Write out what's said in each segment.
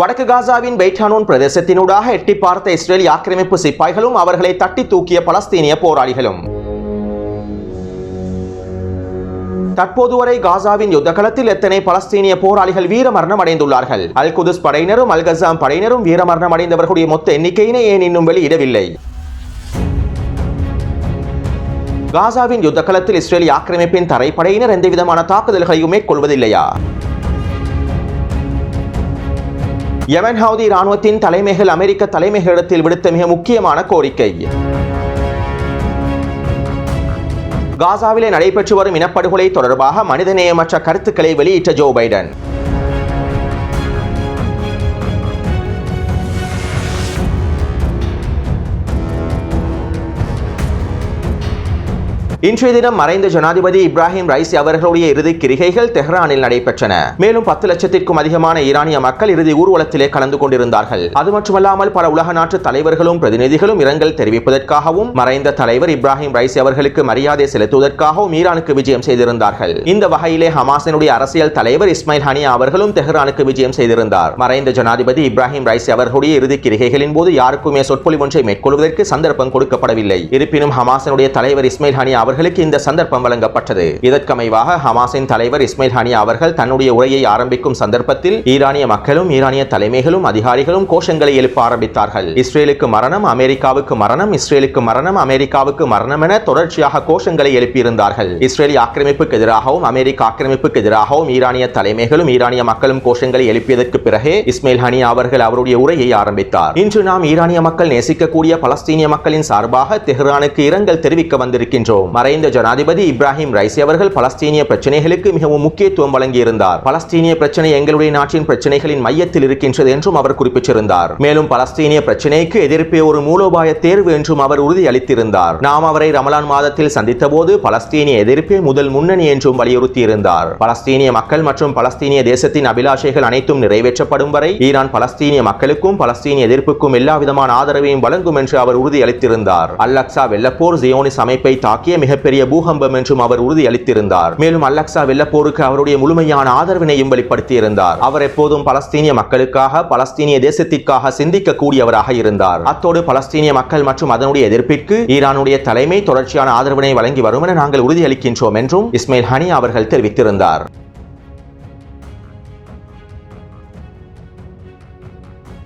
வடக்கு காசாவின் பெய்டானோன் பிரதேசத்தினூடாக எட்டி பார்த்த இஸ்ரேல் ஆக்கிரமிப்பு சிப்பாய்களும் அவர்களை தட்டி தூக்கிய பலஸ்தீனிய போராளிகளும். தற்போது வரை காசாவின் யுத்த களத்தில் எத்தனை பலஸ்தீனிய போராளிகள் வீரமரணம் அடைந்துள்ளார்கள்? அல் குதுஸ் படையினரும் அல் கசாம் படையினரும் வீரமரணம் அடைந்தவர்களுடைய மொத்த எண்ணிக்கையினை ஏன் இன்னும் வெளியிடவில்லை? காசாவின் யுத்த களத்தில் இஸ்ரேலிய ஆக்கிரமிப்பின் தரைப்படையினர் எந்தவிதமான தாக்குதல்களையும் மேற்கொள்வதில்லையா? யமன் ஹவுதி ராணுவத்தின் தலைமைகள் அமெரிக்க தலைமைகளிடத்தில் விடுத்த மிக முக்கியமான கோரிக்கை. காசாவிலே நடைபெற்று வரும் இனப்படுகொலை தொடர்பாக மனிதநேயமற்ற கருத்துக்களை வெளியிட்ட ஜோ பைடன். இன்றைய தினம் மறைந்த ஜனாதிபதி இப்ராஹிம் ரைசி அவர்களுடைய இறுதி கிரிகைகள் தெஹ்ரானில் நடைபெற்றன. மேலும் பத்து லட்சத்திற்கும் அதிகமான ஈரானிய மக்கள் இறுதி ஊர்வலத்திலே கலந்து கொண்டிருந்தார்கள். அது மட்டுமல்லாமல் பல உலக நாட்டு தலைவர்களும் பிரதிநிதிகளும் இரங்கல் தெரிவிப்பதற்காகவும் மறைந்த தலைவர் இப்ராஹிம் ரைசி அவர்களுக்கு மரியாதை செலுத்துவதற்காகவும் ஈரானுக்கு விஜயம் செய்திருந்தார்கள். இந்த வகையிலே ஹமாசினுடைய அரசியல் தலைவர் இஸ்மாயில் ஹனியா அவர்களும் தெஹ்ரானுக்கு விஜயம் செய்திருந்தார். மறைந்த ஜனாதிபதி இப்ராஹிம் ரைசி அவர்களுடைய இறுதி கிரிகைகளின் போது யாருக்குமே சொற்பொழிவு ஒன்றை மேற்கொள்வதற்கு சந்தர்ப்பம் கொடுக்கப்படவில்லை. இருப்பினும் ஹமாசனுடைய தலைவர் இஸ்மாயில் ஹனியா அவர்களுக்கு இந்த சந்தர்ப்பம் வழங்கப்பட்டது. இதற்கமைவாக ஹமாஸின் தலைவர் இஸ்மைல் ஹனியா அவர்கள் தன்னுடைய உரையை ஆரம்பிக்கும் சந்தர்ப்பத்தில் ஈரானிய மக்களும் ஈரானிய தலைமைகளும் அதிகாரிகளும் கோஷங்களை எழுப்ப ஆரம்பித்தார்கள். இஸ்ரேலுக்கு மரணம் அமெரிக்காவுக்கு மரணம் இஸ்ரேலுக்கு மரணம் அமெரிக்காவுக்கு மரணம் என தொடர்ச்சியாக கோஷங்களை எழுப்பியிருந்தார்கள். இஸ்ரேலிய ஆக்கிரமிப்புக்கு எதிராகவும் அமெரிக்க ஆக்கிரமிப்புக்கு எதிராகவும் ஈரானிய தலைமைகளும் ஈரானிய மக்களும் கோஷங்களை எழுப்பியதற்கு பிறகே இஸ்மைல் ஹனியா அவர்கள் அவருடைய உரையை ஆரம்பித்தார். இன்று நாம் ஈரானிய மக்கள் நேசிக்கக்கூடிய பலஸ்தீனிய மக்களின் சார்பாக தெஹ்ரானுக்கு இரங்கல் தெரிவிக்க வந்திருக்கின்றோம். மறைந்த ஜனாதிபதி இப்ராஹிம் ரைசி அவர்கள் பலஸ்தீனிய பிரச்சனைகளுக்கு மிகவும் முக்கியத்துவம் வழங்கியிருந்தார். பலஸ்தீனிய பிரச்சனை எங்களுடைய நாட்டின் பிரச்சனைகளின் மையத்தில் இருக்கின்றது என்றும் அவர் குறிப்பிட்டிருந்தார். மேலும் பலஸ்தீனிய பிரச்சனைக்கு எதிர்ப்பே ஒரு மூலோபாய தேர்வு என்றும் அவர் உறுதியளித்திருந்தார். நாம் அவரை ரமலான் மாதத்தில் சந்தித்த போது பலஸ்தீனிய எதிர்ப்பே முதல் முன்னணி என்றும் வலியுறுத்தியிருந்தார். பலஸ்தீனிய மக்கள் மற்றும் பலஸ்தீனிய தேசத்தின் அபிலாஷைகள் அனைத்தும் நிறைவேற்றப்படும் வரை ஈரான் பலஸ்தீனிய மக்களுக்கும் பலஸ்தீனிய எதிர்ப்புக்கும் எல்லா விதமான ஆதரவையும் வழங்கும் என்று அவர் உறுதியளித்திருந்தார். அல்லக்சா வெள்ளப்போர் ஜியோனிஸ் அமைப்பை தாக்கிய மிக மிகப்பெரிய பூகம்பம் என்றும் அவர் உறுதியளித்திருந்தார். மேலும் அலக்சா வெள்ளப்போருக்கு அவருடைய முழுமையான ஆதரவினையும் வெளிப்படுத்தியிருந்தார். அவர் எப்போதும் பலஸ்தீனிய மக்களுக்காக பலஸ்தீனிய தேசத்திற்காக சிந்திக்க கூடியவராக இருந்தார். அத்தோடு பலஸ்தீனிய மக்கள் மற்றும் அதனுடைய எதிர்ப்பிற்கு ஈரானுடைய தலைமை தொடர்ச்சியான ஆதரவினை வழங்கி வரும் என நாங்கள் உறுதியளிக்கின்றோம் என்றும் இஸ்மைல் ஹனி அவர்கள் தெரிவித்திருந்தார்.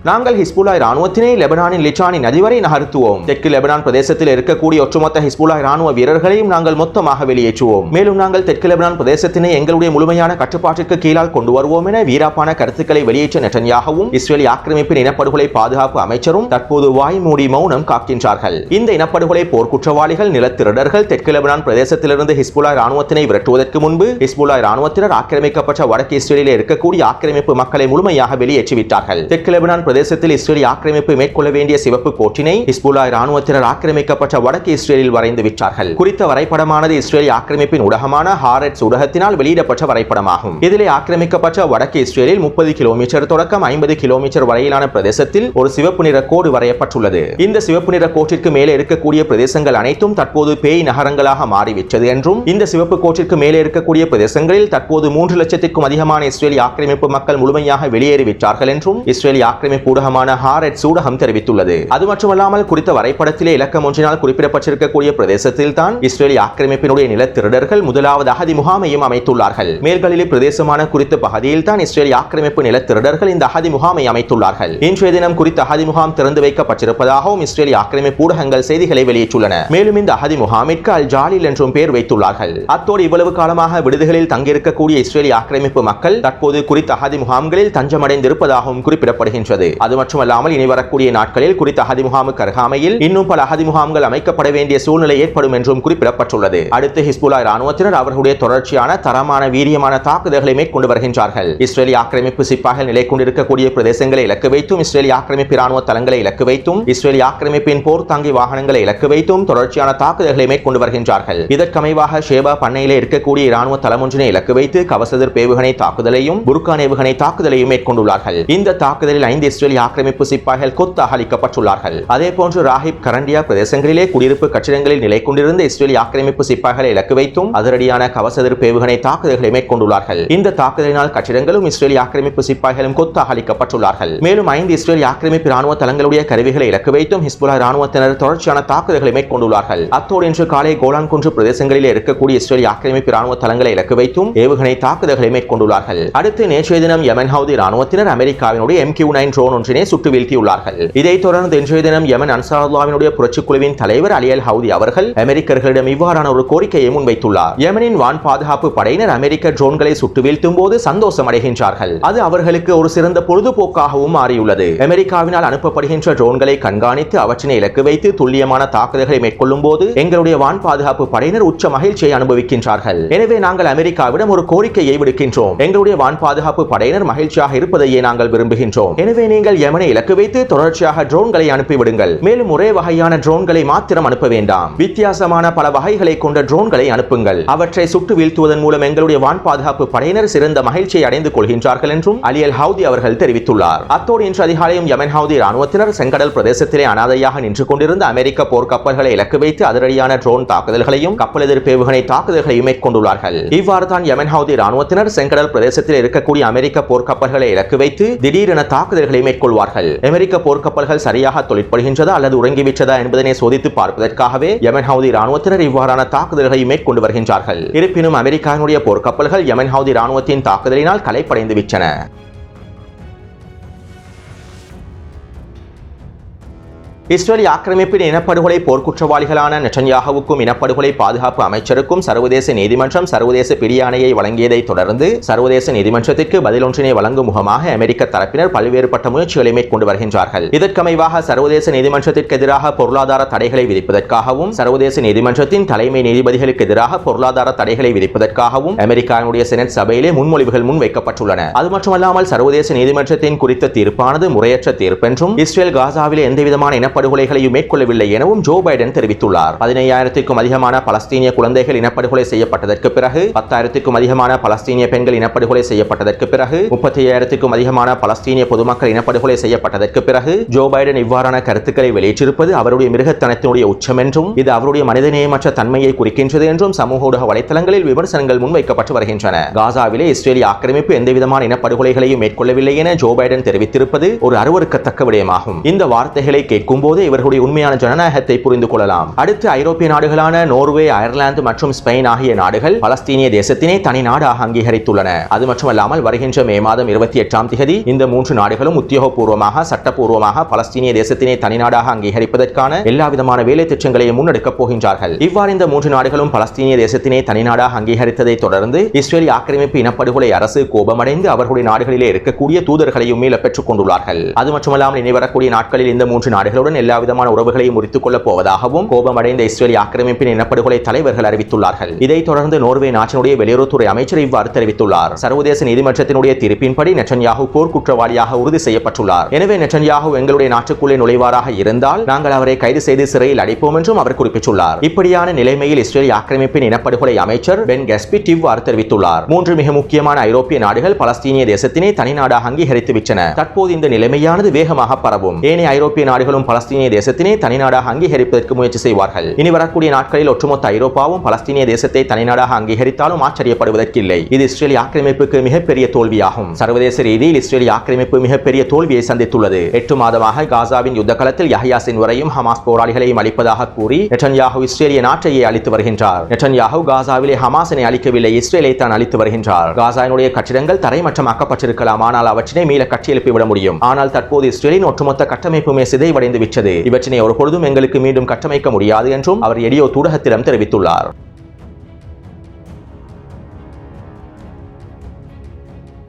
நாங்கள் ஹிஸ்புல்லாய் ராணுவத்தினை லெபனானின் லிச்சானி நதிவரை நகர்த்துவோம். தெற்கு லெபனான் பிரதேசத்தில் இருக்கக்கூடிய ஒட்டுமொத்த ஹிஸ்புல்லாய் ராணுவ வீரர்களையும் நாங்கள் மொத்தமாக வெளியேற்றுவோம். மேலும் நாங்கள் தெற்கு லெபனான் பிரதேசத்தினை எங்களுடைய முழுமையான கட்டுப்பாட்டிற்கு கீழால் கொண்டு வருவோம் என வீராப்பான கருத்துக்களை வெளியேற்ற நெட்டன்யாகவும் இஸ்ரேலி ஆக்கிரமிப்பின் இனப்படுகொலை பாதுகாப்பு அமைச்சரும் தற்போது வாய் மூடி மௌனம் காக்கின்றார்கள். இந்த இனப்படுகொலை போர்க்குற்றவாளிகள் நிலத்திரடர்கள் தெற்கு லெபனான் பிரதேசத்திலிருந்து ஹிஸ்புல்லாய் ராணுவத்தினை விரட்டுவதற்கு முன்பு ஹிஸ்புல்லாய் ராணுவத்தினர் ஆக்கிரமிக்கப்பட்ட வடக்கு இஸ்ரேலில் இருக்கக்கூடிய ஆக்கிரமிப்பு மக்களை முழுமையாக வெளியேற்றிவிட்டார்கள். தெற்கு லெபனான் பிரதேசத்தில் இஸ்ரேலி ஆக்கிரமிப்பு மேற்கொள்ள வேண்டிய சிவப்பு கோட்டினை ஹிஸ்புல்லா ராணுவத்தினர் ஆக்கிரமிக்கப்பட்ட வடக்கு இஸ்ரேலில் வரைந்து விட்டார்கள். குறித்த வரைபடமானது இஸ்ரேலி ஆக்கிரமிப்பின் ஊடகமான ஹாரட்ஸ் ஊடகத்தினால் வெளியிடப்பட்ட வரைபடமாகும். இதிலே ஆக்கிரமிக்கப்பட்ட வடக்கு இஸ்ரேலில் முப்பது கிலோமீட்டர் தொடக்கம் ஐம்பது கிலோமீட்டர் வரையிலான பிரதேசத்தில் ஒரு சிவப்பு நிற கோடு வரையப்பட்டுள்ளது. இந்த சிவப்பு நிற கோட்டிற்கு மேலே இருக்கக்கூடிய பிரதேசங்கள் அனைத்தும் தற்போது பேய் நகரங்களாக மாறிவிட்டது என்றும் இந்த சிவப்பு கோட்டிற்கு மேலே இருக்கக்கூடிய பிரதேசங்களில் தற்போது மூன்று லட்சத்திற்கும் அதிகமான இஸ்ரேலி ஆக்கிரமிப்பு மக்கள் முழுமையாக வெளியேறிவிட்டார்கள் என்றும் இஸ்ரேலி ஆக்கிரமிப்பு ஊடகமான ஹாரெட் ஊடகம் தெரிவித்துள்ளது. அது மட்டுமல்லாமல் குறித்த வரைபடத்திலே இலக்கம் ஒன்றினால் குறிப்பிடப்பட்டிருக்கக்கூடிய பிரதேசத்தில் தான் இஸ்ரேலி ஆக்கிரமிப்பினுடைய நிலத்திருடர்கள் முதலாவது அகதி முகாமையும் அமைத்துள்ளார்கள். மேல்களிலே பிரதேசமான குறித்த பகுதியில் தான் இஸ்ரேலி ஆக்கிரமிப்பு நிலத்திருடர்கள் இந்த அகதி முகாமை அமைத்துள்ளார்கள். இன்றைய தினம் குறித்த அகதி முகாம் திறந்து வைக்கப்பட்டிருப்பதாகவும் இஸ்ரேலி ஆக்கிரமிப்பு ஊடகங்கள் செய்திகளை வெளியிட்டுள்ளன. மேலும் இந்த அகதி முகாமிற்கு அல் ஜாலில் என்றும் பெயர் வைத்துள்ளார்கள். அத்தோடு இவ்வளவு காலமாக விடுதிகளில் தங்கியிருக்கக்கூடிய இஸ்ரேலி ஆக்கிரமிப்பு மக்கள் தற்போது குறித்த அகதி முகாம்களில் தஞ்சமடைந்திருப்பதாகவும் குறிப்பிடப்படுகின்றது. அது மட்டுமல்லாமல் இனி வரக்கூடிய நாட்களில் குறித்த அகதி முகாமுக்கு அருகாமையில் இன்னும் பல அகதி முகாம்கள் அமைக்கப்பட வேண்டிய சூழ்நிலை ஏற்படும் என்றும் குறிப்பிடப்பட்டுள்ளது. அடுத்து ஹிஸ்புல்லா ராணுவத்தினர் அவர்களுடைய தொடர்ச்சியான தரமான வீரியமான தாக்குதல்களை மேற்கொண்டு வருகின்றார்கள். இஸ்ரேலிய ஆக்கிரமிப்பு சிப்பாய்கள் நிலை கொண்டிருக்கக்கூடிய பிரதேசங்களை இலக்கு வைத்தும் இஸ்ரேலிய ஆக்கிரமிப்பு ராணுவ தளங்களை இலக்கு வைத்தும் இஸ்ரேலிய ஆக்கிரமிப்பின் போர் தாங்கி வாகனங்களை இலக்கு வைத்தும் தொடர்ச்சியான தாக்குதல்களை மேற்கொண்டு வருகின்றார்கள். இதற்கமைவாக ஷேபா பண்ணையிலே இருக்கக்கூடிய ராணுவ தளமொன்றினை இலக்கு வைத்து கவசதிர் பேவுகணை தாக்குதலையும் புர்கான் ஏவுகணை தாக்குதலையும் மேற்கொண்டுள்ளார்கள். இந்த தாக்குதலில் ஐந்து இஸ்ரேலிய ஆக்கிரமிப்பு சிப்பாய்கள் கொத்தாக அளிக்கப்பட்டுள்ளார்கள் அதே போன்று ராஹிப் கரண்டியா பிரதேசங்களிலே குடியிருப்பு கட்டிடங்களில் நிலை கொண்டிருந்த இஸ்ரேலிய ஆக்கிரமிப்பு சிப்பாய்களை இலக்கு வைத்தும் அதிரடியான கவச எதிர்ப்பு ஏவுகணை தாக்குதல்களை மேற்கொண்டுள்ளார்கள். இந்த தாக்குதலினால் கட்டிடங்களும் இஸ்ரேலிய ஆக்கிரமிப்பு சிப்பாய்களும் கொத்தாக அளிக்கப்பட்டுள்ளார்கள் மேலும் ஐந்து இஸ்ரேலிய ஆக்கிரமிப்பு ராணுவ தளங்களுடைய கருவிகளை இலக்கு வைத்தும் ஹிஸ்புல்லா ராணுவத்தினர் தொடர்ச்சியான தாக்குதல்களை மேற்கொண்டுள்ளார்கள். அத்தோடு இன்று காலை கோலான் குன்று பிரதேசங்களில் இருக்கக்கூடிய இஸ்ரேலிய ஆக்கிரமிப்பு ராணுவ தளங்களை இலக்கு வைத்தும் ஏவுகணை தாக்குதல்களை மேற்கொண்டுள்ளார்கள். அடுத்து நேற்றைய தினம் யமன் ஹவுதி ராணுவத்தினர் அமெரிக்காவினுடைய எம் கியூ நைன் ட்ரோன் ஒன்றினை சுட்டு வீழ்த்தியுள்ளார்கள் இதைத் தொடர்ந்து இன்றைய தினம் யமன் அன்சாருல்லாவினுடைய புரட்சி குழுவின் தலைவர் அலியல் ஹவுதி அவர்கள் அமெரிக்கர்களிடம் இவ்வாறான ஒரு கோரிக்கையை முன்வைத்துள்ளார் யமனின் வான் பாதுகாப்பு படையினர் அமெரிக்க ட்ரோன்களை சுட்டு வீழ்த்தும் போது சந்தோஷம் அடைகின்றார்கள் அது அவர்களுக்கு ஒரு சிறந்த பொழுதுபோக்காகவும் மாறியுள்ளது அமெரிக்காவினால் அனுப்பப்படுகின்ற ட்ரோன்களை கண்காணித்து அவற்றினை இலக்கு வைத்து துல்லியமான தாக்குதல்களை மேற்கொள்ளும் போது எங்களுடைய வான் பாதுகாப்பு படையினர் உச்ச மகிழ்ச்சியை அனுபவிக்கின்றார்கள் எனவே நாங்கள் அமெரிக்காவிடம் ஒரு கோரிக்கையை விடுக்கின்றோம் எங்களுடைய வான் பாதுகாப்பு படையினர் மகிழ்ச்சியாக இருப்பதையே நாங்கள் விரும்புகின்றோம் எனவே நீங்கள் யமனை இலக்கு வைத்து தொடர்ச்சியாக ட்ரோன்களை அனுப்பிவிடுங்கள். மேலும் ஒரே வகையான ட்ரோன்களை மாத்திரம் அனுப்ப வேண்டாம். வித்தியாசமான பல வகைகளை கொண்ட ட்ரோன்களை அனுப்புங்கள். அவற்றை சுட்டு வீழ்த்துவதன் மூலம் எங்களுடைய வான் பாதுகாப்பு படையினர் சிறந்த மகிழ்ச்சியை அடைந்து கொள்கின்றார்கள் என்றும் அலியல் ஹவுதி அவர்கள் தெரிவித்துள்ளார். அத்தோடு இன்று அதிகாலையும் யமன் ஹவுதி ராணுவத்தினர் செங்கடல் பிரதேசத்திலே அனாதையாக நின்று கொண்டிருந்த அமெரிக்க போர்க்கப்பல்களை இலக்கு வைத்து அதிரடியான ட்ரோன் தாக்குதல்களையும் கப்பல் எதிர்ப்பு ஏவுகணை தாக்குதல்களையும் மேற்கொண்டுள்ளார்கள். இவ்வாறு தான் யமன் ஹவுதி ராணுவத்தினர் செங்கடல் பிரதேசத்தில் இருக்கக்கூடிய அமெரிக்க போர்க்கப்பல்களை இலக்கு வைத்து திடீரென தாக்குதல்களை மேற்கொள்வார்கள். அமெரிக்க போர்க்கப்பல்கள் சரியாக தொழிற்படுகின்றதா அல்லது உறங்கிவிட்டதா என்பதனை சோதித்து பார்ப்பதற்காகவே யமன் ஹவுதி ராணுவத்தினர் இவ்வாறான தாக்குதல்களை மேற்கொண்டு வருகின்றார்கள். இருப்பினும் அமெரிக்காவினுடைய போர்க்கப்பல்கள் யமன் ஹவுதி ராணுவத்தின் தாக்குதலினால் கலைப்படைந்து விட்டன. இஸ்ரேல் ஆக்கிரமிப்பின் இனப்படுகொலை போர்க்குற்றவாளிகளான நெட்டன்யாகவுக்கும் இனப்படுகொலை பாதுகாப்பு அமைச்சருக்கும் சர்வதேச நீதிமன்றம் சர்வதேச பிடியாணையை வழங்கியதை தொடர்ந்து சர்வதேச நீதிமன்றத்திற்கு பதிலொன்றினை வழங்கும் முகமாக அமெரிக்க தரப்பினர் பல்வேறுபட்ட முயற்சிகளை மேற்கொண்டு வருகின்றார்கள். இதற்கமைவாக சர்வதேச நீதிமன்றத்திற்கு எதிராக பொருளாதார தடைகளை விதிப்பதற்காகவும் சர்வதேச நீதிமன்றத்தின் தலைமை நீதிபதிகளுக்கு எதிராக பொருளாதார தடைகளை விதிப்பதற்காகவும் அமெரிக்காவுடைய செனட் சபையிலே முன்மொழிவுகள் முன்வைக்கப்பட்டுள்ளன அது மட்டுமல்லாமல் சர்வதேச நீதிமன்றத்தின் குறித்த தீர்ப்பானது முறையற்ற தீர்ப்பென்றும் இஸ்ரேல் காசாவிலே எந்தவிதமான இனப்ப இனப்படுகொலைகளையும் மேற்கொள்ளவில்லை எனவும் ஜோ பைடன் தெரிவித்துள்ளார். பதினையாயிரத்திற்கும் அதிகமான பலஸ்தீனிய குழந்தைகள் இனப்படுகொலை செய்யப்பட்டதற்கு பிறகு பத்தாயிரத்திற்கும் அதிகமான பலஸ்தீனிய பெண்கள் இனப்படுகொலை செய்யப்பட்டதற்கு பிறகு முப்பத்தி ஐயாயிரத்திற்கும் அதிகமான பலஸ்தீனிய பொதுமக்கள் இனப்படுகொலை செய்யப்பட்டதற்கு பிறகு ஜோ பைடன் இவ்வாறான கருத்துக்களை வெளியிட்டிருப்பது அவருடைய மிருகத்தனத்தினுடைய உச்சம் என்றும் இது அவருடைய மனிதநேயமற்ற தன்மையை குறிக்கின்றது என்றும் சமூக ஊடக வலைத்தளங்களில் விமர்சனங்கள் முன்வைக்கப்பட்டு வருகின்றன. காசாவிலே இஸ்ரேலிய ஆக்கிரமிப்பு எந்தவிதமான இனப்படுகொலைகளையும் மேற்கொள்ளவில்லை என ஜோ பைடன் தெரிவித்திருப்பது ஒரு அருவருக்கத்தக்க விடயமாகும். இந்த வார்த்தைகளை கேட்கும் போது இவர்களுடைய உண்மையான ஜனநாயகத்தை புரிந்து கொள்ளலாம். அடுத்து ஐரோப்பிய நாடுகளான நோர்வே அயர்லாந்து மற்றும் ஸ்பெயின் ஆகிய நாடுகள் பலஸ்தீனிய தேசத்தினை தனி நாடாக அங்கீகரித்துள்ளன. அது மட்டுமல்லாமல் வருகின்ற மே மாதம் இருபத்தி எட்டாம் தேதி இந்த மூன்று நாடுகளும் உத்தியோகபூர்வமாக சட்டப்பூர்வமாக பலஸ்தீனிய தேசத்தினை தனிநாடாக அங்கீகரிப்பதற்கான எல்லா விதமான வேலை திட்டங்களையும் முன்னெடுக்கப் போகின்றார்கள். இவ்வாறு இந்த மூன்று நாடுகளும் பலஸ்தீனிய தேசத்தினை தனிநாடாக அங்கீகரித்ததை தொடர்ந்து இஸ்ரேல் ஆக்கிரமிப்பு இனப்படுகொலை அரசு கோபமடைந்து அவர்களுடைய நாடுகளிலே இருக்கக்கூடிய தூதர்களையும் மீள பெற்றுக் கொண்டுள்ளார்கள். அது மட்டுமல்லாமல் இனி வரக்கூடிய நாட்களில் இந்த மூன்று நாடுகளுடன் எல்லா விதமான உறவுகளையும் முறித்துக் கொள்ளப் போவதாகவும் கோபமடைந்த இஸ்ரேலிய ஆக்கிரமிப்பின் இனப்படுகொலை தலைவர்கள் அறிவித்துள்ளார்கள். இதைத் தொடர்ந்து நோர்வே நாட்டினுடைய வெளியுறவுத்துறை அமைச்சர் இவ்வாறு தெரிவித்துள்ளார். சர்வதேச நீதிமன்றத்தினுடைய தீர்ப்பின்படி நெச்சன்யாகு போர் குற்றவாளியாக உறுதி செய்யப்பட்டுள்ளார். எனவே நெச்சன்யாகு எங்களுடைய நாட்டுக்குள்ளே நுழைவாராக இருந்தால் நாங்கள் அவரை கைது செய்து சிறையில் அடைப்போம் என்றும் அவர் குறிப்பிட்டுள்ளார். இப்படியான நிலைமையில் இஸ்ரேல் ஆக்கிரமிப்பின் இனப்படுகொலை அமைச்சர் பென் கெஸ்பிட் இவ்வாறு தெரிவித்துள்ளார். மூன்று மிக முக்கியமான ஐரோப்பிய நாடுகள் பலஸ்தீனிய தேசத்தினை தனிநாடாக அங்கீகரித்து விட்டன தற்போது இந்த நிலைமையானது வேகமாக பரவும். ஏனைய ஐரோப்பிய நாடுகளும் பல பலஸ்தீனிய தேசத்தினை தனிநாடாக அங்கீகரிப்பதற்கு முயற்சி செய்வார்கள். இனி வரக்கூடிய நாட்களில் ஒட்டுமொத்த ஐரோப்பாவும் பலஸ்தீனிய தேசத்தை தனிநாடாக அங்கீகரித்தாலும் ஆச்சரியப்படுவதற்கில்லை. இது இஸ்ரேலிய ஆக்கிரமிப்புக்கு மிகப்பெரிய தோல்வியாகும். சர்வதேச ரீதியில் இஸ்ரேலிய ஆக்கிரமிப்பு மிகப்பெரிய தோல்வியை சந்தித்துள்ளது. எட்டு மாதமாக காசாவின் யுத்த களத்தில் யஹ்யா சின்வரையும் ஹமாஸ் போராளிகளையும் அளிப்பதாக கூறி நெட்டன்யாகு இஸ்ரேலிய நாட்டையே அளித்து வருகின்றார். நெட்டன்யாகு காசாவிலே ஹமாஸினை அளிக்கவில்லை இஸ்ரேலை தான் அளித்து வருகின்றார். காசாவினுடைய கட்டிடங்கள் தரைமட்டமாக்கப்பட்டிருக்கலாம் ஆனால் அவற்றினை மீள கட்டியெழுப்பிவிட முடியும். ஆனால் தற்போது இஸ்ரேலின் ஒட்டுமொத்த கட்டமைப்புமே சிதைவடைந்து விட்டது இவற்றினை ஒருபொழுதும் எங்களுக்கு மீண்டும் கட்டமைக்க முடியாது என்றும் அவர் எடியோ தூடகத்திடம் தெரிவித்துள்ளார்.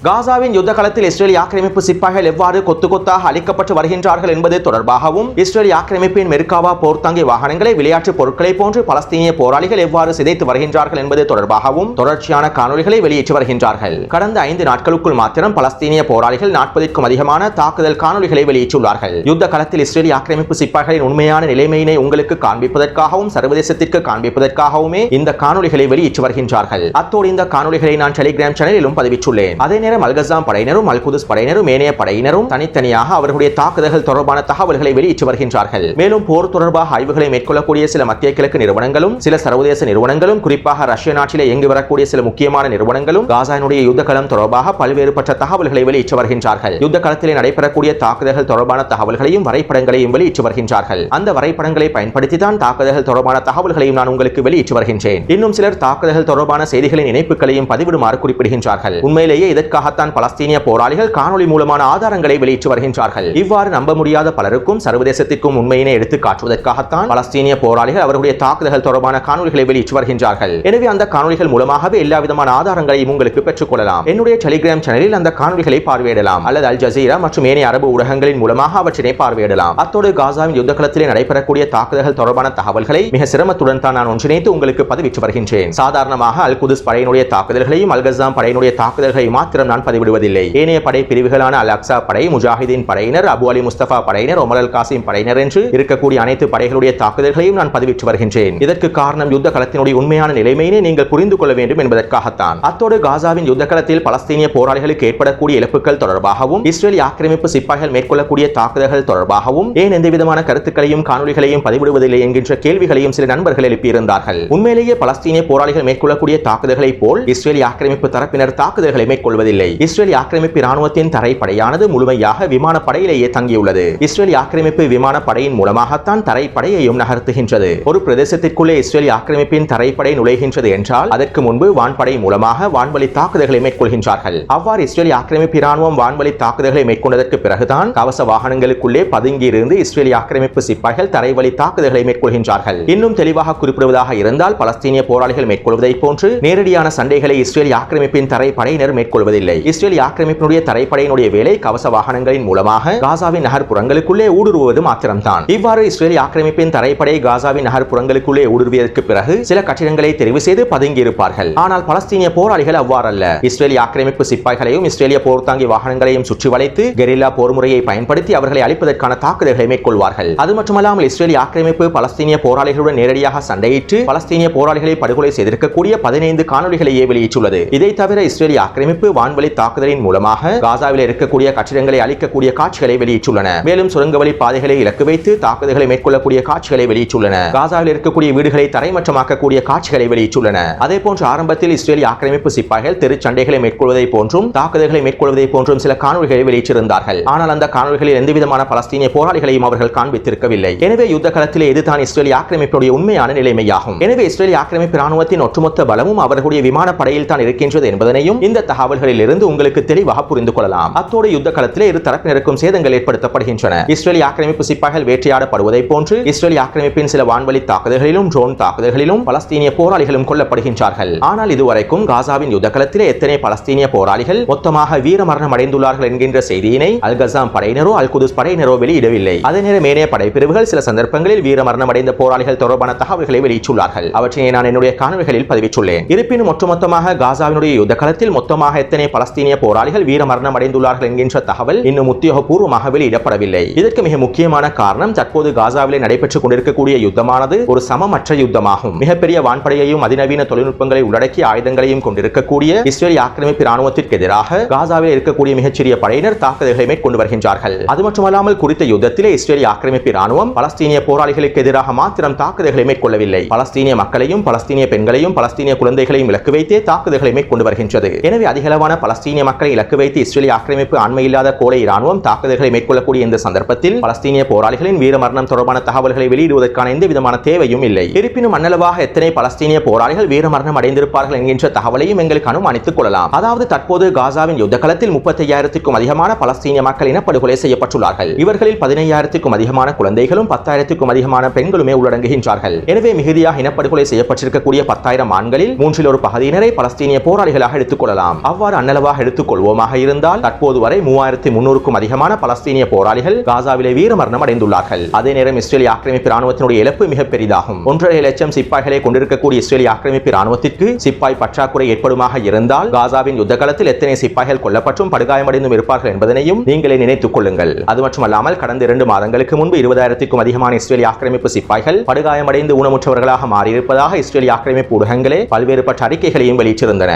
காசாவின் யுத்த களத்தில் இஸ்ரேலிய ஆக்கிரமிப்பு சிப்பாய்கள் எவ்வாறு கொத்து கொத்தாக அளிக்கப்பட்டு வருகின்றார்கள் என்பது தொடர்பாகவும் இஸ்ரேலிய ஆக்கிரமிப்பின் மெர்காவா போர்த்தாங்கி வாகனங்களை விளையாட்டு பொருட்களை போன்று பலஸ்தீனிய போராளிகள் எவ்வாறு சிதைத்து வருகின்றார்கள் என்பது தொடர்பாகவும் தொடர்ச்சியான காணொலிகளை வெளியிட்டு வருகின்றார்கள். கடந்த ஐந்து நாட்களுக்குள் மாத்திரம் பலஸ்தீனிய போராளிகள் நாற்பதுக்கும் அதிகமான தாக்குதல் காணொலிகளை வெளியிட்டுள்ளார்கள். யுத்த களத்தில் இஸ்ரேலிய ஆக்கிரமிப்பு சிப்பாய்களின் உண்மையான நிலைமையினை உங்களுக்கு காண்பிப்பதற்காகவும் சர்வதேசத்திற்கு காண்பிப்பதற்காகவுமே இந்த காணொலிகளை வெளியிட்டு வருகின்றார்கள். அத்தோடு இந்த காணொலிகளை நான் டெலிகிராம் சேனலிலும் பதிவிட்டுள்ளேன். அதே நேரம் அல்கசாம் படையினரும் அல்குதுஸ் படையினரும் ஏனைய படையினரும் தனித்தனியாக அவர்களுடைய தாக்குதல்கள் தொடர்பான தகவல்களை வெளியிட்டு வருகின்றார்கள் மேலும் போர் தொடர்பாக ஆய்வுகளை மேற்கொள்ளக்கூடிய சில மத்திய கிழக்கு நிறுவனங்களும் சில சர்வதேச நிறுவனங்களும் குறிப்பாக ரஷ்ய நாட்டிலே இயங்கி வரக்கூடிய சில முக்கியமான நிறுவனங்களும் காசாவினுடைய யுத்த களம் தொடர்பாக பல்வேறுபட்ட தகவல்களை வெளியிட்டு வருகின்றார்கள் யுத்த களத்திலே நடைபெறக்கூடிய தாக்குதல்கள் தொடர்பான தகவல்களையும் வரைபடங்களையும் வெளியிட்டு வருகின்றார்கள் அந்த வரைபடங்களை பயன்படுத்தி தான் தாக்குதல்கள் தொடர்பான தகவல்களையும் நான் உங்களுக்கு வெளியிட்டு வருகின்றேன் இன்னும் சிலர் தாக்குதல்கள் தொடர்பான செய்திகளின் இணைப்புகளையும் பதிவிடுமாறு குறிப்பிடுகின்றார்கள். உண்மையிலேயே இதற்காகத்தான் பலஸ்தீனிய போராளிகள் காணொலி மூலமான ஆதாரங்களை வெளியிட்டு வருகின்றார்கள். இவ்வாறு நம்ப முடியாத பலருக்கும் சர்வதேசத்திற்கும் உண்மையினை எடுத்து காட்டுவதற்காகத்தான் பலஸ்தீனிய போராளிகள் அவருடைய தாக்குதல்கள் தொடர்பான காணொலிகளை வெளியிட்டு வருகின்றார்கள். எனவே அந்த காணொலிகள் மூலமாகவே எல்லா விதமான ஆதாரங்களையும் உங்களுக்கு பெற்றுக் கொள்ளலாம். என்னுடைய டெலிகிராம் சேனலில் அந்த காணொலிகளை பார்வையிடலாம். அல்லது அல் ஜசீரா மற்றும் ஏனைய அரபு ஊடகங்களின் மூலமாக அவற்றினை பார்வையிடலாம். அத்தோடு காசாவின் யுத்த களத்திலே நடைபெறக்கூடிய தாக்குதல்கள் தொடர்பான தகவல்களை மிக சிரமத்துடன் தான் நான் ஒன்றிணைத்து உங்களுக்கு பதிவிட்டு வருகின்றேன். சாதாரணமாக அல் குதுஸ் படையினுடைய தாக்குதல்களையும் அல்கசாம் படையினுடைய தாக்குதல்களை மாத்திரம் நான் பதிவிடுவதில்லை. ஏனைய படை பிரிவுகளான அல் அக்சா படை முஜாஹிதீன் படையினர் அபு அலி முஸ்தபா படையினர் ஒமர் அல் காசிம் படையினர் என்று இருக்கக்கூடிய அனைத்து படைகளுடைய தாக்குதல்களையும் நான் பதிவிட்டு வருகின்றேன். இதற்கு காரணம் யுத்த களத்தினுடைய உண்மையான நிலைமையினை நீங்கள் புரிந்து கொள்ள வேண்டும் என்பதற்காகத்தான். அத்தோடு காசாவின் யுத்த களத்தில் பலஸ்தீனிய போராளிகளுக்கு ஏற்படக்கூடிய இழப்புகள் தொடர்பாகவும் இஸ்ரேல் ஆக்கிரமிப்பு சிப்பாய்கள் மேற்கொள்ளக்கூடிய தாக்குதல்கள் தொடர்பாகவும் ஏன் எந்த விதமான கருத்துக்களையும் காணொலிகளையும் பதிவிடுவதில்லை என்கின்ற கேள்விகளையும் சில நண்பர்கள் எழுப்பியிருந்தார்கள். உண்மையிலேயே பலஸ்தீனிய போராளிகள் மேற்கொள்ளக்கூடிய தாக்குதல்களை போல் இஸ்ரேல் ஆக்கிரமிப்பு தரப்பினர் தாக்குதல்களை மேற்கொள்வதில்லை. இஸ்ரேல் ஆக்கிரமிப்பு ராணுவத்தின் தரைப்படையானது முழுமையாக விமானப்படையிலேயே தங்கியுள்ளது. இஸ்ரேல் ஆக்கிரமிப்பு விமானப்படையின் மூலமாகத்தான் தரைப்படையையும் நகர்த்துகின்றது. ஒரு பிரதேசத்திற்குள்ளே இஸ்ரேல் ஆக்கிரமிப்பின் தரைப்படை நுழைகின்றது என்றால் அதற்கு முன்பு வான்படை மூலமாக வான்வழி தாக்குதல்களை மேற்கொள்கின்றார்கள். அவ்வாறு இஸ்ரேல் ஆக்கிரமிப்பு இராணுவம் வான்வழி தாக்குதல்களை மேற்கொண்டதற்கு பிறகுதான் கவச வாகனங்களுக்குள்ளே பதுங்கி இருந்து ஆக்கிரமிப்பு சிப்பாய்கள் தரைவழி தாக்குதல்களை மேற்கொள்கின்றார்கள். இன்னும் தெளிவாக குறிப்பிடுவதாக இருந்தால் பலஸ்தீனிய போராளிகள் மேற்கொள்வதை போன்று நேரடியான சண்டைகளை இஸ்ரேல் ஆக்கிரமிப்பின் தரைப்படையினர் மேற்கொள்வதில்லை. இஸ்ரேல் ஆக்கிரமிப்பினுடைய தரைப்படையினுடைய வேலை கவச வாகனங்களின் மூலமாக காசாவின் நகர்ப்புறங்களுக்குள்ளே ஊடுருவது மாத்திரம்தான். இவ்வாறு இஸ்ரேல் ஆக்கிரமிப்பின் தரைப்படை காசாவின் நகர்ப்புறங்களுக்குள்ளே ஊடுருவியதற்கு பிறகு சில கட்டிடங்களை தெரிவு செய்து பதுங்கியிருப்பார்கள். ஆனால் பலஸ்தீனிய போராளிகள் அவ்வாறல்ல. இஸ்ரேலிய ஆக்கிரமிப்பு சிப்பாய்களையும் இஸ்ரேலிய போர்த்தாங்கி வாகனங்களையும் சுற்றி வளைத்து கெரில்லா போர் முறையை பயன்படுத்தி அவர்களை அழிப்பதற்கான தாக்குதல்களை மேற்கொள்வார்கள். அது மட்டுமல்லாமல் இஸ்ரேலிய ஆக்கிரமிப்பு பலஸ்தீனிய போராளிகளுடன் நேரடியாக சண்டையிட்டு பலஸ்தீனிய போராளிகளை படுகொலை செய்திருக்கக்கூடிய பதினைந்து காணொலிகளையே வெளியிட்டுள்ளது. இதை தவிர இஸ்ரேலிய ஆக்கிரமிப்பு சுரங்கவழி தாக்குதலின் மூலமாக காசாவில் இருக்கக்கூடிய கட்டிடங்களை அழிக்கக்கூடிய காட்சிகளை வெளியிட்டுள்ளன. மேலும் சுரங்கவழி பாதைகளை இலக்கு வைத்து தாக்குதல்களை மேற்கொள்ளக்கூடிய காட்சிகளை வெளியிட்டுள்ளன. காசாவில் இருக்கக்கூடிய வீடுகளை தரைமட்டமாக்கக்கூடிய காட்சிகளை வெளியிட்டுள்ளன. அதே போன்று ஆரம்பத்தில் இஸ்ரேலிய ஆக்கிரமிப்பு சிப்பாய்கள் தெரு சண்டைகளை மேற்கொள்வதை போன்றும் தாக்குதல்களை மேற்கொள்வதை போன்றும் சில காணொலிகளை வெளியிட்டிருந்தார்கள். ஆனால் அந்த காணொலிகளில் எந்தவிதமான பலஸ்தீனிய போராளிகளையும் அவர்கள் காண்பித்திருக்கவில்லை. எனவே யுத்த களத்திலே இதுதான் இஸ்ரேலிய ஆக்கிரமிப்புடைய உண்மையான நிலைமையாகும். எனவே இஸ்ரேலிய ஆக்கிரமிப்பு ராணுவத்தின் ஒட்டுமொத்த பலமும் அவர்களுடைய விமானப்படையில் தான் இருக்கின்றது என்பதனையும் இந்த தகவல்களில் இருந்து உங்களுக்கு தெளிவாக புரிந்து கொள்ளலாம். அத்தோடு யுத்த களத்திலே இரு தரப்பினருக்கும் சேதங்கள் ஏற்படுத்தப்படுகின்றன. இஸ்ரேலி ஆக்கிரமிப்பு சிப்பாய்கள் வேட்டையாடப்படுவதை போன்று இஸ்ரேலி ஆக்கிரமிப்பின் சில வான்வழி தாக்குதல்களிலும் ட்ரோன் தாக்குதல்களிலும் பலஸ்தீனிய போராளிகளும் கொல்லப்படுகின்றார்கள். ஆனால் இதுவரைக்கும் காசாவின் யுத்த களத்திலே எத்தனை பலஸ்தீனிய போராளிகள் மொத்தமாக வீரமரணம் அடைந்துள்ளார்கள் என்கின்ற செய்தியினை அல்கசாம் படையினரோ அல் குதுஸ் படையினரோ வெளியிடவில்லை. அதே நேரம் ஏனைய படைப்பிரிவுகள் சில சந்தர்ப்பங்களில் வீரமரணம் அடைந்த போராளிகள் தொடர்பான தகவல்களை வெளியிட்டுள்ளார்கள். அவற்றினை நான் என்னுடைய காணொலிகளில் பதிவிட்டுள்ளேன். இருப்பினும் ஒட்டுமொத்தமாக காசாவினுடைய யுத்த களத்தில் மொத்தமாக எத்தனை பலஸ்தீனிய போராளிகள் வீரமரணம் அடைந்துள்ளார்கள் என்கின்ற தகவல் இன்னும் உத்தியோகபூர்வமாக வெளியிடப்படவில்லை. இதற்கு மிக முக்கியமான காரணம் தற்போது காசாவிலே நடைபெற்றுக் கொண்டிருக்கக்கூடிய யுத்தமானது ஒரு சமமற்ற யுத்தமாகும். மிகப்பெரிய வான்படையையும் அதிநவீன தொழில்நுட்பங்களை உள்ளடக்கிய ஆயுதங்களையும் கொண்டிருக்கக்கூடிய இஸ்ரேல் ஆக்கிரமிப்பு ராணுவத்திற்கு எதிராக காசாவில் இருக்கக்கூடிய மிகச்சிறிய படையினர் தாக்குதல்களை மேற்கொண்டு வருகின்றார்கள். அது மட்டுமல்லாமல் குறித்த யுத்தத்திலே இஸ்ரேலிய ஆக்கிரமிப்பு ராணுவம் பலஸ்தீனிய போராளிகளுக்கு எதிராக மாத்திரம் தாக்குதல்களை மேற்கொள்ளவில்லை. பலஸ்தீனிய மக்களையும் பலஸ்தீனிய பெண்களையும் பலஸ்தீனிய குழந்தைகளையும் இலக்கு வைத்தே தாக்குதல்களை மேற்கொண்டு வருகின்றது. எனவே அதிகளவான பலஸ்தீனிய மக்களை இலக்கு வைத்து இஸ்ரேலிய ஆக்கிரமிப்பு ஆண்மையில்லாத கோலை ராணுவம் தாக்குதல்களை மேற்கொள்ளக்கூடிய இந்த சந்தர்ப்பத்தில் பலஸ்தீனிய போராளிகளின் வீரமரணம் தொடர்பான தகவல்களை வெளியிடுவதற்கான எந்த விதமான தேவையும் இல்லை. இருப்பினும் அன்னளவாக எத்தனை பலஸ்தீனிய போராளிகள் வீரமரணம் அடைந்திருப்பார்கள் என்கின்ற தகவலையும் எங்களுக்கு அனுமானித்துக் கொள்ளலாம். அதாவது தற்போது காசாவின் யுத்த களத்தில் முப்பத்தி ஐயாயிரத்திற்கும் அதிகமான பலஸ்தீனிய மக்கள் இனப்படுகொலை செய்யப்பட்டுள்ளார்கள். இவர்களில் பதினையாயிரத்திற்கும் அதிகமான குழந்தைகளும் பத்தாயிரத்திற்கும் அதிகமான பெண்களுமே உள்ளடங்குகின்றார்கள். எனவே மிகுதியாக இனப்படுகொலை செய்யப்பட்டிருக்கக்கூடிய பத்தாயிரம் ஆண்களில் மூன்றில் ஒரு பகுதியினரை பலஸ்தீனிய போராளிகளாக எடுத்துக் கொள்ளலாம். அவ்வாறு அன்னளவாக எடுத்துக்கொள்வோமாக இருந்தால் தற்போது வரை மூவாயிரத்தி முன்னூறுக்கும் அதிகமான பலஸ்தீனிய போராளிகள் காசாவிலே வீரமரணம் அடைந்துள்ளார்கள். அதே நேரம் இஸ்ரேலிய ஆக்கிரமிப்பு ராணுவத்தினுடைய இழப்பு மிக பெரிதாகும். ஒன்றரை லட்சம் சிப்பாய்களை கொண்டிருக்கக்கூடிய இஸ்ரேலிய ஆக்கிரமிப்பு ராணுவத்திற்கு சிப்பாய் பற்றாக்குறை ஏற்படுமாக இருந்தால் காசாவின் யுத்த காலத்தில் எத்தனை சிப்பாய்கள் கொல்லப்பட்டும் படுகாயமடைந்தும் இருப்பார்கள் என்பதனையும் நீங்களே நினைத்துக் கொள்ளுங்கள். அது மட்டுமல்லாமல் கடந்த இரண்டு மாதங்களுக்கு முன்பு இருபதாயிரத்திற்கும் அதிகமான இஸ்ரேலிய ஆக்கிரமிப்பு சிப்பாய்கள் படுகாயமடைந்து ஊனமுற்றவர்களாக மாறியிருப்பதாக இஸ்ரேலிய ஆக்கிரமிப்பு ஊடகங்களே பல்வேறுபட்ட அறிக்கைகளையும் வெளியிட்டிருந்தன.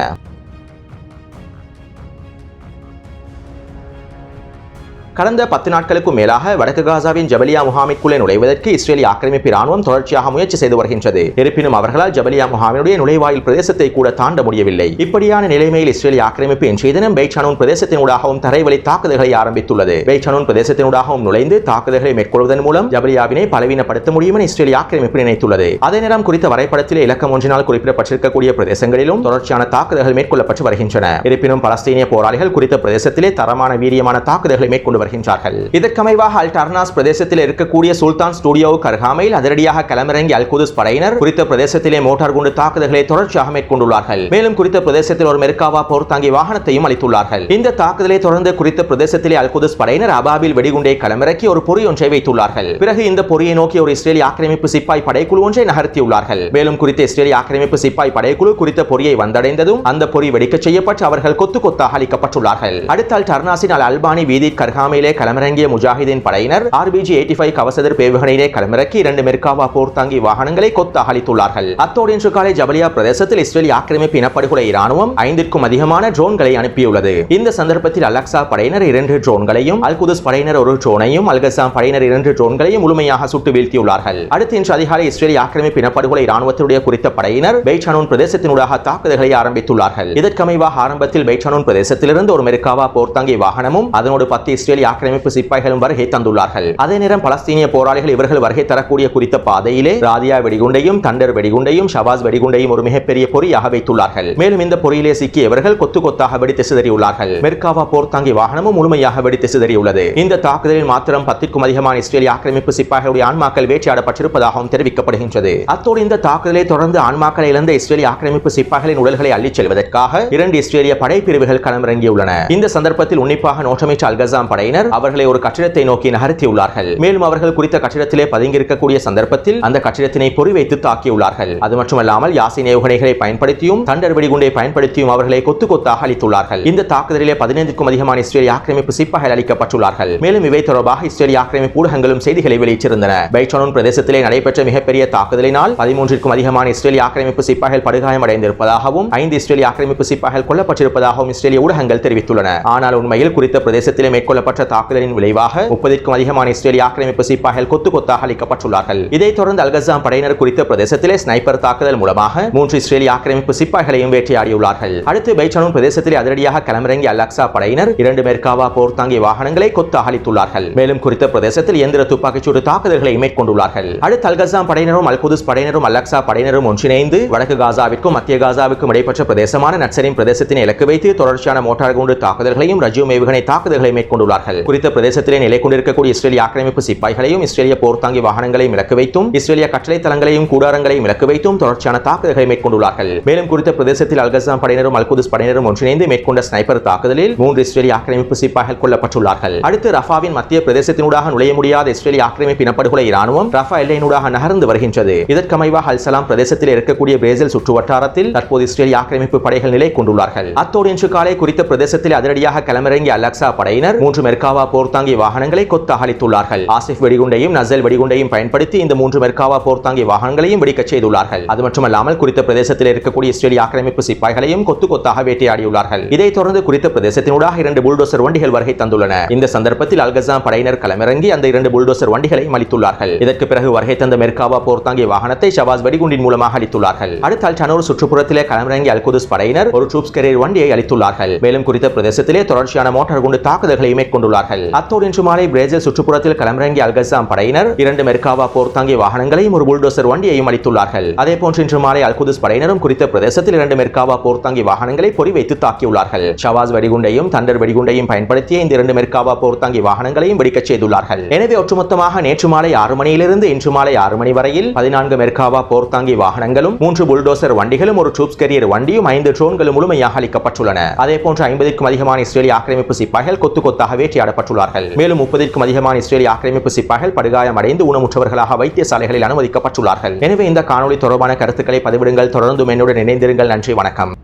கடந்த பத்து நாட்களுக்கும் மேலாக வடக்கு காசாவின் ஜபலியா முகாமிற்குள்ளே நுழைவதற்கு இஸ்ரேலிய ஆக்கிரமிப்பு ராணுவம் தொடர்ச்சியாக முயற்சி செய்து வருகின்றது. இருப்பினும் அவர்களால் ஜபலியா முகாமினுடைய நுழைவாயில் பிரதேசத்தை கூட தாண்ட முடியவில்லை. இப்படியான நிலைமையில் இஸ்ரேலிய ஆக்கிரமிப்பு இன்றைய தினம் பெய்சானூன் பிரதேசத்தினூடாகவும் தரைவழி தாக்குதல்களை ஆரம்பித்துள்ளது. பெய்சானூன் பிரதேசத்தினூடாகவும் நுழைந்து தாக்குதல்களை மேற்கொள்வதன் மூலம் ஜபலியாவினை பலவீனப்படுத்த முடியும் என இஸ்ரேலிய ஆக்கிரமிப்பு நினைத்துள்ளது. அதே நேரம் குறித்த வரைபடத்திலே இலக்கம் ஒன்றினால் குறிப்பிடப்பட்டிருக்கக்கூடிய பிரதேசங்களிலும் தொடர்ச்சியான தாக்குதல்கள் மேற்கொள்ளப்பட்டு வருகின்றன. இருப்பினும் பலஸ்தீனிய போராளிகள் குறித்த பிரதேசத்திலே தரமான வீரியமான தாக்குதல்களை மேற்கொண்டு வருகின்றார்கள். இதற்கமைவாக அல் டர்னாஸ் பிரதேசத்தில் இருக்கக்கூடிய சுல்தான் ஸ்டுடியோவுக்கு அருகாமையில் அதிரடியாக களமிறங்கி அல் குதுஸ் படையினர் குறித்த பிரதேசத்திலே மோட்டார் குண்டு தாக்குதல்களை தொடர்ச்சியாக மேற்கொண்டுள்ளார்கள். மேலும் குறித்த பிரதேசத்தில் ஒரு மெர்காவா போர் தாங்கி வாகனத்தையும் அளித்துள்ளார்கள். இந்த தாக்குதலை தொடர்ந்து குறித்த பிரதேசத்திலே அல் குதுஸ் படையினர் அபாபில் வெடிகுண்டை களமிறக்கி ஒரு பொறி ஒன்றை வைத்துள்ளார்கள். பிறகு இந்த பொறியை நோக்கி ஒரு இஸ்ரேலிய ஆக்கிரமிப்பு சிப்பாய் படைக்குழு ஒன்றை நகர்த்தியுள்ளார்கள். மேலும் குறித்த இஸ்ரேலிய ஆக்கிரமிப்பு சிப்பாய் படைக்குழு குறித்த பொறியை வந்தடைந்ததும் அந்த பொறி வெடிக்கச் செய்யப்பட்டு அவர்கள் கொத்து கொத்தாக அளிக்கப்பட்டுள்ளார்கள். அடுத்தால் டர்னாசின் அல் அல்பானி வீதி கர்ஹாமையிலே களமிறங்கிய முஜாஹிதீன் படையினர் ஆர்பிஜி எயிட்டி ஃபைவ் கவசதர் பேவுகணையிலே களமிறக்கி இரண்டு மெர்காவா போர் தாங்கி வாகனங்களை கொத்தாக அளித்துள்ளார்கள் அத்தோடு இன்று காலை ஜபலியா பிரதேசத்தில் இஸ்ரேலிய ஆக்கிரமிப்பு இனப்படுகொலை இராணுவம் ஐந்திற்கும் அதிகமான ட்ரோன்களை அனுப்பியுள்ளது. இந்த சந்தர்ப்பத்தில் அலக்சா படையினர் இரண்டு ட்ரோன்களையும் அல் குதுஸ் படையினர் ஒரு ட்ரோனையும் அல்கசாம் படையினர் இரண்டு ட்ரோன்களையும் முழுமையாக சுட்டு வீழ்த்தியுள்ளார்கள். அடுத்து இன்று அதிகாலை இஸ்ரேலிய ஆக்கிரமிப்பு இனப்படுகொலை இராணுவத்தினுடைய குறித்த படையினர் பெய்சானூன் பிரதேசத்தினூடாக தாக்குதல்களை ஆரம்பித்துள்ளார்கள். இதற்கமைவாக ஆரம்பத்தில் பெய்சானூன் பிரதேசத்திலிருந்து ஒரு மெருக்காவா போர்த்தாங்கி வாகனமும் அதனோடு பத்து இஸ்ரேலிய ஆக்கிரமிப்பு சிப்பாய்களும் வருகை தந்துள்ளார்கள். அதே நேரம் பலஸ்தீனிய போராளிகள் இவர்கள் வருகை தரக்கூடிய குறித்த பாதையிலே ராதியா வெடிகுண்டையும் தண்டர் வெடிகுண்டையும் ஷபாஸ் வெடிகுண்டையும் ஒரு மிகப்பெரிய பொறியாக வைத்துள்ளார்கள். மேலும் இந்த பொறியிலே சிக்கியவர்கள் கொத்து கொத்தாக வெடித்து சிதறியுள்ளார்கள். மெர்காவா போர்த்தாங்கி வாகனமும் முழுமையாக வெடித்து சிதறியுள்ளது. இந்த தாக்குதலில் மாத்திரம் பத்திற்கும் அதிகமான இஸ்ரேலிய ஆக்கிரமிப்பு சிப்பாய்களுடைய ஆன்மாக்கள் வேட்டையாடப்பட்டிருப்பதாகவும் தெரிவிக்கப்படுகின்றது. அத்தோடு இந்த தாக்குதலை தொடர்ந்து ஆன்மாக்களை இழந்த இஸ்ரேலிய ஆக்கிரமிப்பு சிப்பாய்களின் உடல்களை அள்ளிச் செல்வதற்காக இரண்டு இஸ்ரேலிய படைப்பிரிவுகள் களமிறங்கியுள்ளன. இந்த சந்தர்ப்பத்தில் உன்னிப்பாக நோட்டமிட்ட அல்கசாம் படையினர் அவர்களை ஒரு கட்டிடத்தை நோக்கி நகர்த்தியுள்ளார்கள். மேலும் அவர்கள் குறித்த கட்டிடத்திலே பதுங்கியிருக்கக்கூடிய சந்தர்ப்பத்தில் அந்த கட்டிடத்தினை பொறிவைத்து தாக்கியுள்ளார்கள். அது மட்டுமல்லாமல் யாசின் ஏவுகணைகளை பயன்படுத்தியும் தண்டர் வெடிகுண்டை பயன்படுத்தியும் அவர்களை கொத்து கொத்தாக அளித்துள்ளார்கள் இந்த தாக்குதலிலே பதினைந்துக்கும் அதிகமான இஸ்ரேலிய ஆக்கிரமிப்பு சிப்பாய்கள் அளிக்கப்பட்டுள்ளார்கள் மேலும் இவை தொடர்பாக இஸ்ரேலிய ஆக்கிரமிப்பு ஊடகங்களும் செய்திகளை வெளியிட்டிருந்தன. பைட்ரோன் பிரதேசத்திலே நடைபெற்ற மிகப்பெரிய தாக்குதலினால் பதிமூன்றிற்கும் அதிகமான இஸ்ரேலிய ஆக்கிரமிப்பு சிப்பாய்கள் படுகாயமடைந்திருப்பதாகவும் ஐந்து இஸ்ரேலிய ஆக்கிரமிப்பு சிப்பாய்கள் கொல்லப்பட்டிருப்பதாகவும் இஸ்ரேலிய ஊடகங்கள் தெரிவித்துள்ளன. ஆனால் உண்மையில் குறித்த பிரதேசத்திலே மேற்கொள்ளப்பட்ட தாக்குதலின் விளைவாக முப்பதிற்கும் அதிகமான இஸ்ரேலிய ஆக்கிரமிப்பு சிப்பாய்கள் கொத்து கொத்தாக அளிக்கப்பட்டுள்ளார்கள். இதைத் தொடர்ந்து அல்கசாம் படையினர் குறித்த பிரதேசத்திலே ஸ்னைப்பர் தாக்குதல் மூலமாக மூன்று இஸ்ரேலிய ஆக்கிரமிப்பு சிப்பாய்களையும் வேட்டையாடியுள்ளார்கள். அடுத்து பைச்சானூன் பிரதேசத்தில் அதிரடியாக களமிறங்கிய அலக்சா படையினர் இரண்டு மேற்காவா போர் தாங்கிய வாகனங்களை கொத்து அளித்துள்ளார்கள் மேலும் குறித்த பிரதேசத்தில் இயந்திர துப்பாக்கிச்சூடு தாக்குதல்களை மேற்கொண்டுள்ளார்கள். அடுத்து அல்கசாம் படையினரும் அல்குதுஸ் படையினரும் அலக்சா படையினரும் ஒன்றிணைந்து வடக்கு காசாவிற்கும் மத்திய காசாவிற்கும் இடைப்பட்ட பிரதேசமான நட்சரின் பிரதேசத்தினை இலக்கு வைத்து தொடர்ச்சியான மோட்டார் குண்டு தாக்குதல்களையும் ரஜீவ் ஏவுகணை தாக்குதல்களை மேற்கொண்டுள்ளார்கள். குறித்த பிரதேசத்திலே நிலை கொண்டிருக்கக்கூடிய இஸ்ரேலிய ஆக்கிரமிப்பு சிப்பாய்களையும் இஸ்ரேலிய போர்த்தாங்கி வாகனங்களையும் இலக்கு வைத்தும் இஸ்ரேலிய கட்டளை தளங்களையும் கூடாரங்களையும் இலக்கு வைத்தும் தொடர்ச்சியான தாக்குதல்களை மேற்கொண்டுள்ளார்கள். மேலும் குறித்த பிரதேசத்தில் அல்கசாம் படையினரும் அல்குதிஸ் படையினரும் ஒன்றிணைந்து மேற்கொண்ட ஸ்னைப்பர் தாக்குதலில் மூன்று இஸ்ரேலிய ஆக்கிரமிப்பு சிப்பாய்கள் கொல்லப்பட்டுள்ளார்கள். அடுத்து ரஃபாவின் மத்திய பிரதேசத்தினூடாக நுழைய முடியாத இஸ்ரேலிய ஆக்கிரமிப்பு இனப்படுகொலை இராணுவம் ரஃபா எல்லையினூடாக நகர்ந்து வருகின்றது. இதற்கமைவாக அல்சலாம் பிரதேசத்தில் இருக்கக்கூடிய பிரேசில் சுற்று வட்டாரத்தில் தற்போது இஸ்ரேலிய ஆக்கிரமிப்பு படைகள் நிலை கொண்டுள்ளார்கள் அத்தோடு இன்று காலை குறித்த பிரதேசத்தில் அதிரடியாக களமிறங்கிய அலக்சா படையினர் மூன்று மெர்காவா போர்த்தாங்கி வாகனங்களை கொத்தாக அளித்துள்ளார்கள் ஆசிப் வெடிகுண்டையும் நசல் வெடிகுண்டையும் பயன்படுத்தி இந்த மூன்று மெர்காவா போர்த்தாங்கி வாகனங்களையும் வெடிக்கச் செய்துள்ளார்கள். அது மட்டுமல்லாமல் குறித்த பிரதேசத்தில் இருக்கக்கூடிய இஸ்ரேலிய ஆக்கிரமிப்பு சிப்பாய்களையும் கொத்து கொத்தாக வேட்டையாடியுள்ளார்கள். இதைத் தொடர்ந்து குறித்த பிரதேசத்தினூடாக இரண்டு புல்டோசர் வண்டிகள் வருகை தந்துள்ளன. இந்த சந்தர்ப்பத்தில் அல்கசாம் படையினர் களமிறங்கி அந்த இரண்டு புல்டோசர் வண்டிகளை அளித்துள்ளார்கள் இதற்கு பிறகு வருகை தந்த மெர்காவா போர்த்தாங்கி வாகனத்தை ஷவாஸ் வெடிகுண்டின் மூலமாக அளித்துள்ளார்கள் அடுத்தால் சனூர் சுற்றுப்புறத்திலே களமிறங்கி அல்குதுஸ் படையினர் ஒரு ட்ரூப்ஸ் கெரியர் வண்டியை அளித்துள்ளார்கள் மேலும் குறித்த பிரதேசத்திலே தொடர்ச்சியான மோட்டார் குண்டு தாக்குதல்களை கொண்டுள்ளார்கள். அத்தோடு இன்று மாலை பிரேசில் சுற்றுப்புறத்தில் களமிறங்கிய அல்கசாம் படையினர் இரண்டு மெர்காவா போர் தாங்கிய வாகனங்களையும் ஒரு புல்டோசர் வண்டியையும் அளித்துள்ளார்கள். அதே போன்று இன்று மாலை அல்குதுஸ் படையினரும் குறித்த பிரதேசத்தில் இரண்டு மெர்காவா போர் போர்த்தாங்கி வாகனங்களை பொறி வைத்து தாக்கியுள்ளார்கள். ஷவாஸ் வெடிகுண்டையும் தண்டர் வெடிகுண்டையும் பயன்படுத்திய இந்த இரண்டு மெர்காவா போர் போர்த்தாங்கி வாகனங்களையும் வெடிக்கச் செய்துள்ளார்கள். எனவே ஒட்டுமொத்தமாக நேற்று மாலை ஆறு மணியிலிருந்து இன்று மாலை ஆறு மணி வரையில் பதினான்கு மெர்காவா போர்த்தாங்கி வாகனங்களும் மூன்று புல்டோசர் வண்டிகளும் ஒரு ட்ரூப்ஸ் கெரியர் வண்டியும் ஐந்து ட்ரோன்களும் முழுமையாக அளிக்கப்பட்டுள்ளன. அதே போன்று ஐம்பதுக்கும் அதிகமான இஸ்ரேலிய ஆக்கிரமிப்பு சிப்பாய்கள் கொத்து கொத்தாக வேட்டையாடப்பட்டுள்ளார்கள் மேலும் முப்பதிற்கும் அதிகமான இஸ்ரேலிய ஆக்கிரமிப்பு சிப்பாய்கள் படுகாயமடைந்து ஊனமுற்றவர்களாக வைத்தியசாலைகளில் அனுமதிக்கப்பட்டுள்ளார்கள். எனவே இந்த காணொலி தொடர்பான கருத்துக்களை பதிவிடுங்கள். தொடர்ந்து என்னுடன் இணைந்திருங்கள். நன்றி வணக்கம்.